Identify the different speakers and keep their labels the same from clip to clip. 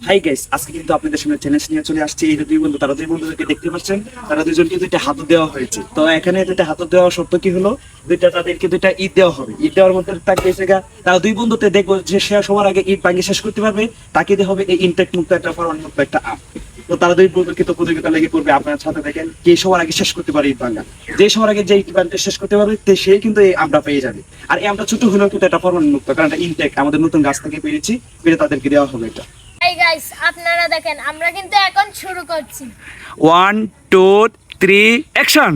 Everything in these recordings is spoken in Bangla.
Speaker 1: হাই গাইস আজকে কিন্তু আপনাদের সামনে চ্যালেঞ্জ নিয়ে চলে আসছে। এই দুই বন্ধু, তারা দুই বন্ধুদেরকে দেখতে পাচ্ছেন, তারা দেওয়া হয়েছে। তো এখানে দুইটা দেওয়া কি হলো? দুইটা তাদেরকে দুইটা ঈদ দেওয়া হবে। ঈদ দেওয়ার মধ্যে তারা দুই বন্ধুতে দেখব যে সে সবার আগে ঈদ শেষ করতে পারবে, তাকে হবে এই মুক্ত একটা একটা আপ তো তারা দুই বন্ধুকে তো প্রতিযোগিতা লেগে পড়বে, আপনার সাথে দেখেন কে সবার আগে শেষ করতে পারে ঈদ ভাঙা। যে সবার আগে যে ঈদ ভাঙতে শেষ করতে পারবে সে কিন্তু এই পেয়ে যাবে। আর এই ছোট হলেও কিন্তু একটা ফরওয়ার্ড মুক্ত, কারণ এটা ইনটেক আমাদের নতুন গাছ থেকে পেরেছি, পেরে তাদেরকে দেওয়া হবে এটা।
Speaker 2: গাইস আপনারা দেখেন, আমরা কিন্তু এখন শুরু করছি।
Speaker 1: ওয়ান টু থ্রি অ্যাকশন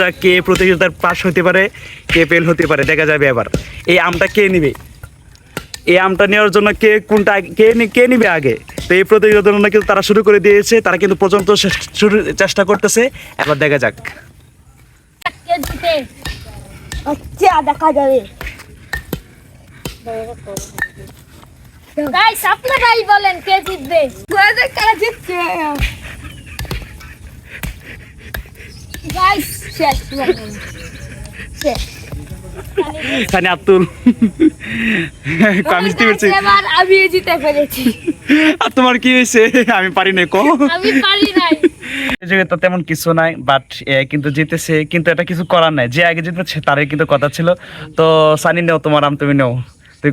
Speaker 1: যা কে প্রতিযোগিতার পাশ হতে পারে, কে ফেল হতে পারে, দেখা যাবে এবার। এই আমটা কে নিবে? এই আমটা নেওয়ার জন্য কে কোনটা কে কে নিবে আগে? তো এই প্রতিযোগিতার জন্য কিন্তু তারা শুরু করে দিয়েছে, তারা কিন্তু পর্যন্ত শুরু চেষ্টা করতেছে। এবার দেখা যাক।
Speaker 2: জিতে?
Speaker 3: আচ্ছা দেখা যাবে।
Speaker 2: গাইস আপনারাই বলেন কে জিতবে।
Speaker 3: কারা জিতছে?
Speaker 2: গাইস শেষ শেষ।
Speaker 1: আব্দুল। আমি জিতে পেরেছি
Speaker 2: আমি জিতে ফেলেছি।
Speaker 1: আর তোমার কি হয়েছে? আমি পারি না কো
Speaker 2: আমি পারি নাই।
Speaker 1: প্রতিযোগিতা তেমন কিছু নাই বাট কিন্তু জিতেছে, কিন্তু এটা কিছু করার নাই। যে আগে জিতেছে তারই কিন্তু কথা ছিল। তো, সানি, নেও তোমার, আম, তুমি নেও। তুই